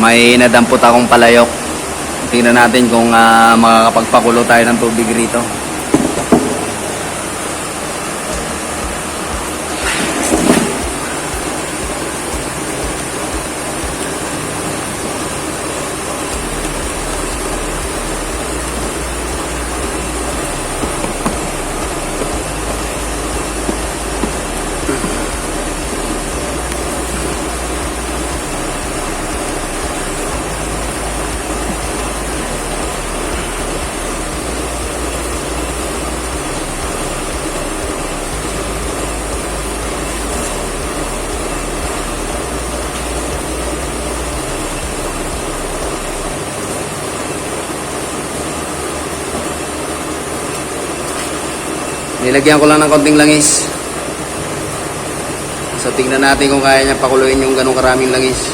May nadampot akong palayok. Tingnan natin kung ah, makakapagpakulo tayo ng tubig rito. Nilagyan ko lang ng konting langis. So tingnan natin kung kaya niya pakuluin yung ganong karaming langis.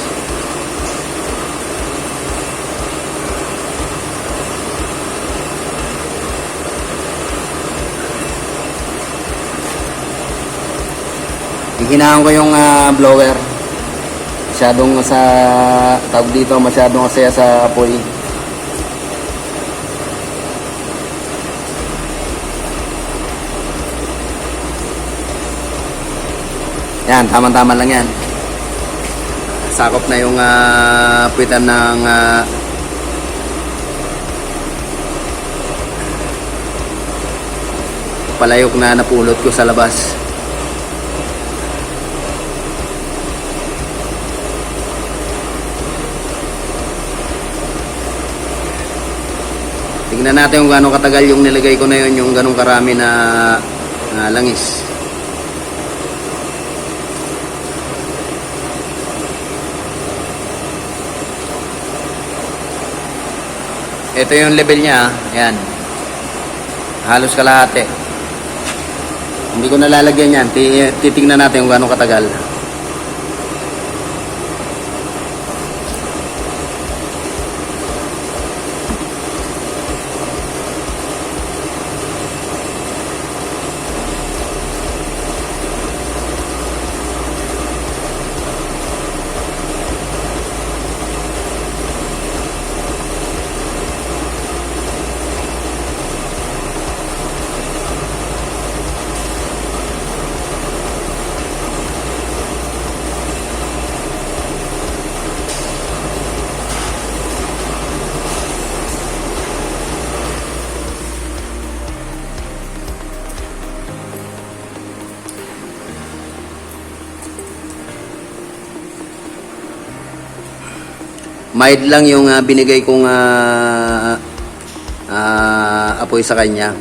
Hihinahan ko yung ah, blower. Masyadong sa tawag dito, masyadong masaya sa apoy. Yan, tama-tama lang yan. Sakop na yung uh, puwitan ng ah, palayok na napulot ko sa labas. Tingnan natin kung gaano katagal yung nilagay ko na yun, yung ganong karami na na langis. Ito yung level niya, ayan. Halos kalahati. Hindi ko nalalagyan yan. Ti- Titingnan natin kung gaano katagal. Mild lang yung ah, binigay kong ah, ah, apoy sa kanya.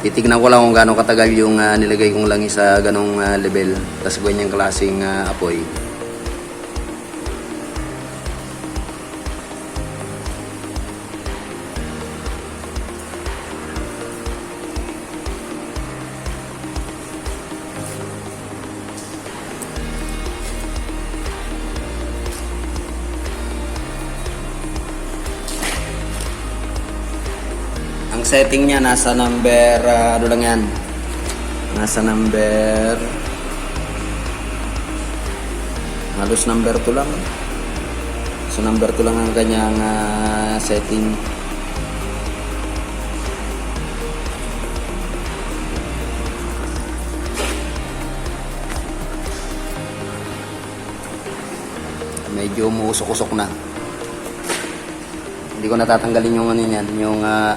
Titignan ko lang kung gaano katagal yung ah, nilagay kong langis sa ganong ah, level. Tapos ganyang klaseng ah, apoy. Setting niya nasa number, ah, ano lang yan, nasa number, halos number 2 lang. So number 2 lang ang kanyang ah, setting. Medyo umuusok-usok na. Hindi ko natatanggalin yung ano niyan, yung ah,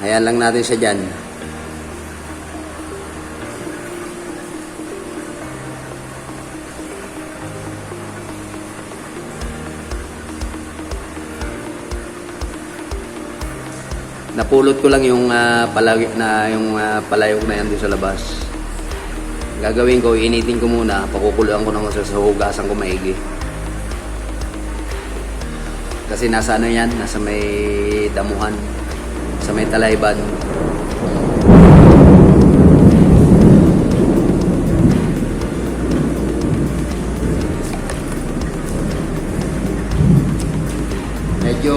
Hayaan lang natin siya dyan. Napulot ko lang yung uh, palayok na yung ah, palayok na yan doon sa labas. Gagawin ko, initin ko muna, pakukuluan ko naman sa hugasan ko maigi. Kasi nasa ano yan, nasa may damuhan, sa may talayban. Medyo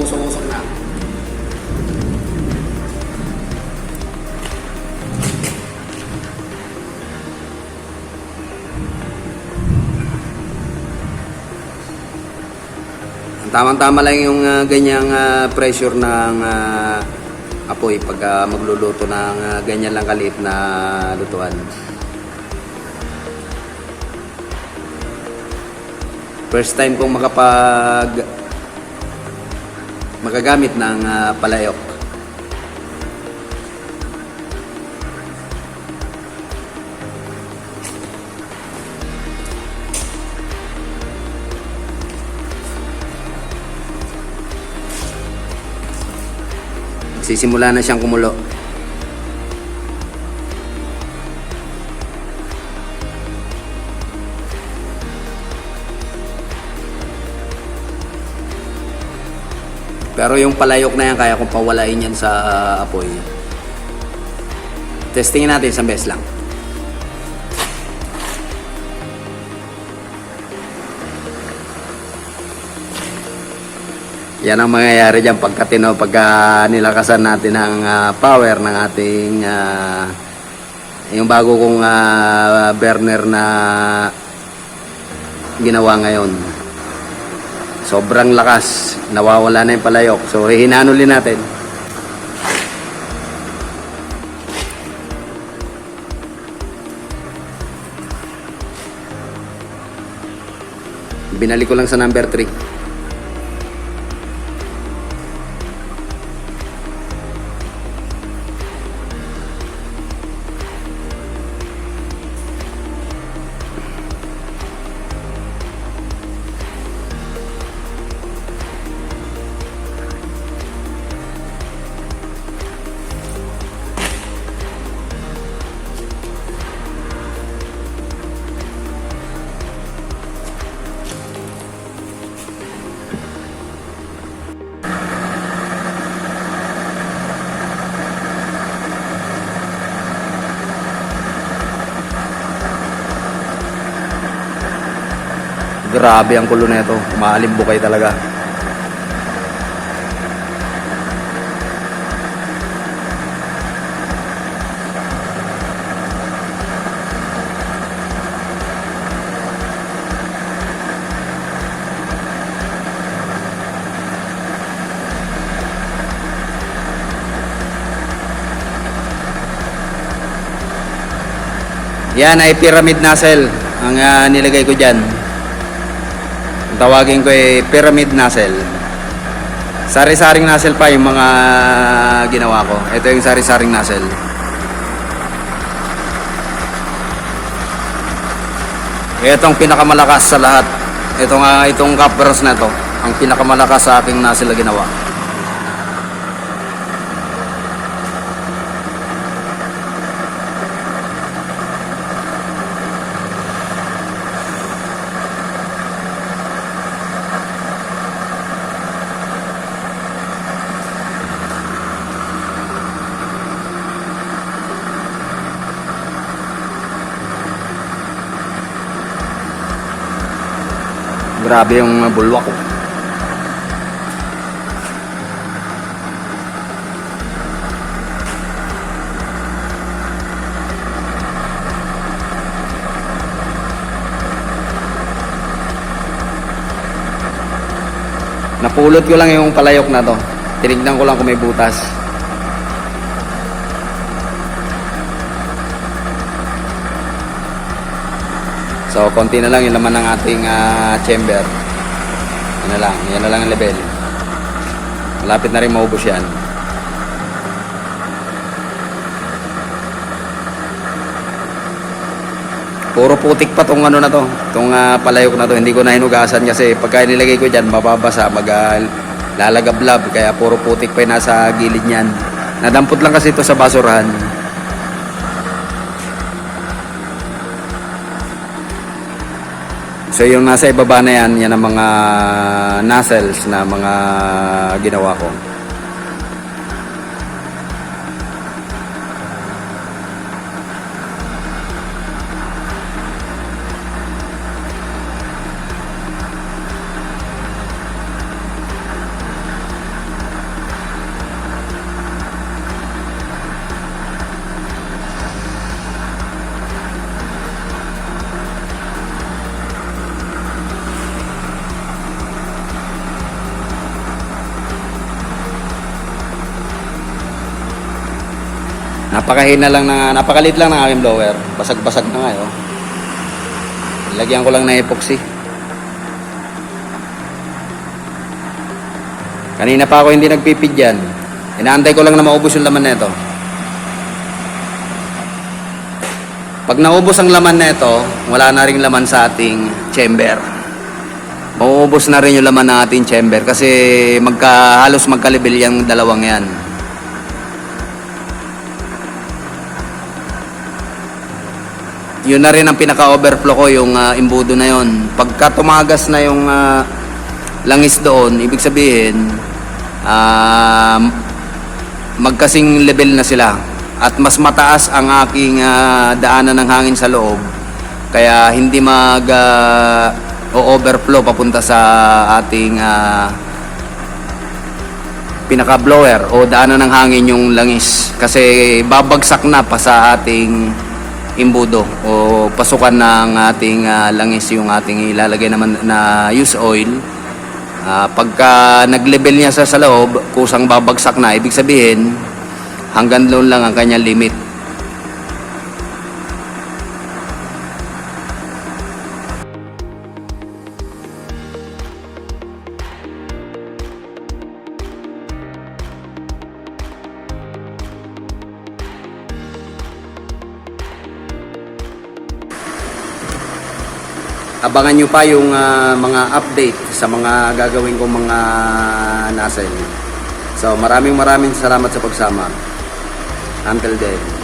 usok-usok na. Tamang-tama lang yung ah, ganyang ah, pressure ng ah, apoy pag ah, magluluto ng ah, ganyan lang kaliit na lutuan. First time kong makapag magagamit ng ah, palayok. Sisimula na siyang kumulo. Pero yung palayok na yan, kaya kong pawalain yan sa ah, apoy. Testingin natin isang beses lang. Yan ang mangyayari dyan pagka, tino, pagka nilakasan natin ang ah, power ng ating ah, yung bago kong ah, burner na ginawa ngayon. Sobrang lakas. Nawawala na yung palayok. So, hihinanulin natin. Binalik ko lang sa number 3. Grabe ang kulo nito. Maalimbukay talaga. Yan ay pyramid nozzle ang ah, nilagay ko dyan. Tawagin ko ay pyramid nozzle. Sari-saring nozzle pa yung mga ginawa ko. Ito yung sari-saring nozzle. Itong pinakamalakas sa lahat. Ito nga itong copperos na to. Ang pinakamalakas sa aking nozzle na ginawa. Grabe yung uh, bulwak ko. Napulot ko lang yung palayok na to. Tinignan ko lang kung may butas. So, konti na lang yung laman ng ating ah, chamber. Yan na lang. Yan na lang ang level. Malapit na rin maubos yan. Puro putik pa tong ano na to. Tong ah, palayok na to. Hindi ko na hinugasan kasi pagka nilagay ko dyan, mababasa, mag ah, lalagablab. Kaya puro putik pa yung nasa gilid niyan. Nadampot lang kasi ito sa basurahan. So yung nasa ibaba na yan, yan ang mga nozzles na mga ginawa ko. Napakahina lang na, napakalit lang ng aking blower. Basag-basag na nga, oh. Lagyan ko lang ng epoxy. Kanina pa ako hindi nagpipidyan. Inaantay ko lang na maubos yung laman nito. Pag naubos ang laman nito, wala na ring laman sa ating chamber. Mauubos na rin yung laman ng ating chamber kasi magka, halos magkalibel yung dalawang yan. Yun na rin ang pinaka-overflow ko, yung ah, imbudo na yon. Pagka tumagas na yung ah, langis doon, ibig sabihin, ah, magkasing level na sila. At mas mataas ang aking ah, daanan ng hangin sa loob. Kaya hindi mag ah, o-overflow papunta sa ating ah, pinaka-blower o daanan ng hangin yung langis. Kasi babagsak na pa sa ating imbudo o pasukan ng ating ah, langis yung ating ilalagay naman na use oil. Ah, pagka nag-level niya sa, sa loob, kusang babagsak na, ibig sabihin, hanggang doon lang ang kanyang limit. Abangan nyo pa yung ah, mga update sa mga gagawin kong mga nasa inyo. So maraming maraming salamat sa pagsama. Until then.